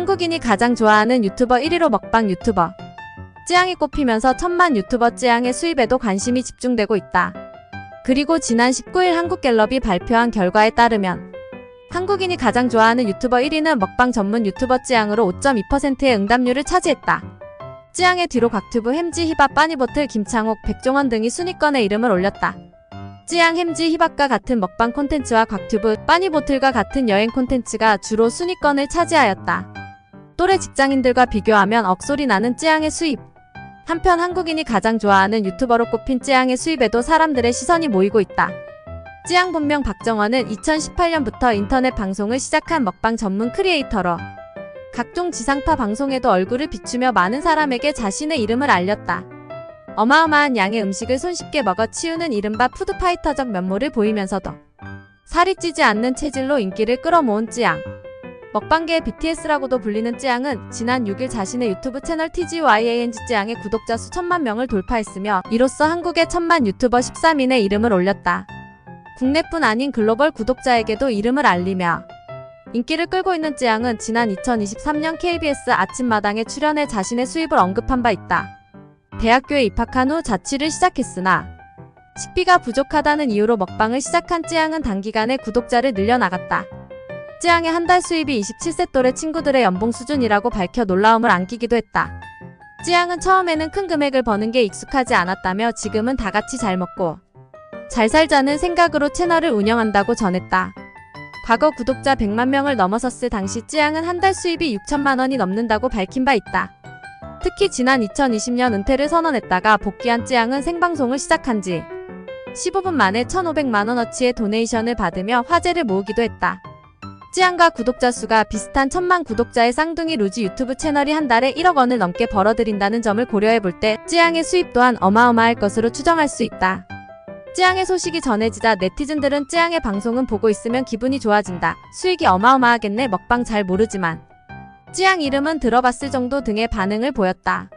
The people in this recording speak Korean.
한국인이 가장 좋아하는 유튜버 1위로 먹방 유튜버. 찌양이 꼽히면서 천만 유튜버 찌양의 수입에도 관심이 집중되고 있다. 그리고 지난 19일 한국갤럽이 발표한 결과에 따르면 한국인이 가장 좋아하는 유튜버 1위는 먹방 전문 유튜버 찌양으로 5.2%의 응답률을 차지했다. 찌양의 뒤로 곽튜브 햄지 히밥 빠니보틀 김창옥 백종원 등이 순위권에 이름을 올렸다. 찌양 햄지 히밥과 같은 먹방 콘텐츠와 곽튜브 빠니보틀과 같은 여행 콘텐츠가 주로 순위권을 차지하였다. 또래 직장인들과 비교하면 억소리 나는 찌양의 수입. 한편 한국인이 가장 좋아하는 유튜버로 꼽힌 찌양의 수입에도 사람들의 시선이 모이고 있다. 찌양 본명 박정원은 2018년부터 인터넷 방송을 시작한 먹방 전문 크리에이터로 각종 지상파 방송에도 얼굴을 비추며 많은 사람에게 자신의 이름을 알렸다. 어마어마한 양의 음식을 손쉽게 먹어 치우는 이른바 푸드파이터적 면모를 보이면서도 살이 찌지 않는 체질로 인기를 끌어모은 찌양. 먹방계의 BTS라고도 불리는 찌양은 지난 6일 자신의 유튜브 채널 TGYANG 찌양의 구독자 수 천만 명을 돌파했으며 이로써 한국의 천만 유튜버 13인의 이름을 올렸다. 국내뿐 아닌 글로벌 구독자에게도 이름을 알리며 인기를 끌고 있는 찌양은 지난 2023년 KBS 아침마당에 출연해 자신의 수입을 언급한 바 있다. 대학교에 입학한 후 자취를 시작했으나 식비가 부족하다는 이유로 먹방을 시작한 찌양은 단기간에 구독자를 늘려나갔다. 찌양의 한 달 수입이 27세 또래 친구들의 연봉 수준이라고 밝혀 놀라움을 안기기도 했다. 찌양은 처음에는 큰 금액을 버는 게 익숙하지 않았다며 지금은 다 같이 잘 먹고 잘 살자는 생각으로 채널을 운영한다고 전했다. 과거 구독자 100만 명을 넘어섰을 당시 찌양은 한 달 수입이 6천만 원이 넘는다고 밝힌 바 있다. 특히 지난 2020년 은퇴를 선언했다가 복귀한 찌양은 생방송을 시작한 지 15분 만에 1,500만 원어치의 도네이션을 받으며 화제를 모으기도 했다. 찌양과 구독자 수가 비슷한 천만 구독자의 쌍둥이 루지 유튜브 채널이 한 달에 1억 원을 넘게 벌어들인다는 점을 고려해 볼 때 찌양의 수입 또한 어마어마할 것으로 추정할 수 있다. 찌양의 소식이 전해지자 네티즌들은 찌양의 방송은 보고 있으면 기분이 좋아진다. 수익이 어마어마하겠네 먹방 잘 모르지만 찌양 이름은 들어봤을 정도 등의 반응을 보였다.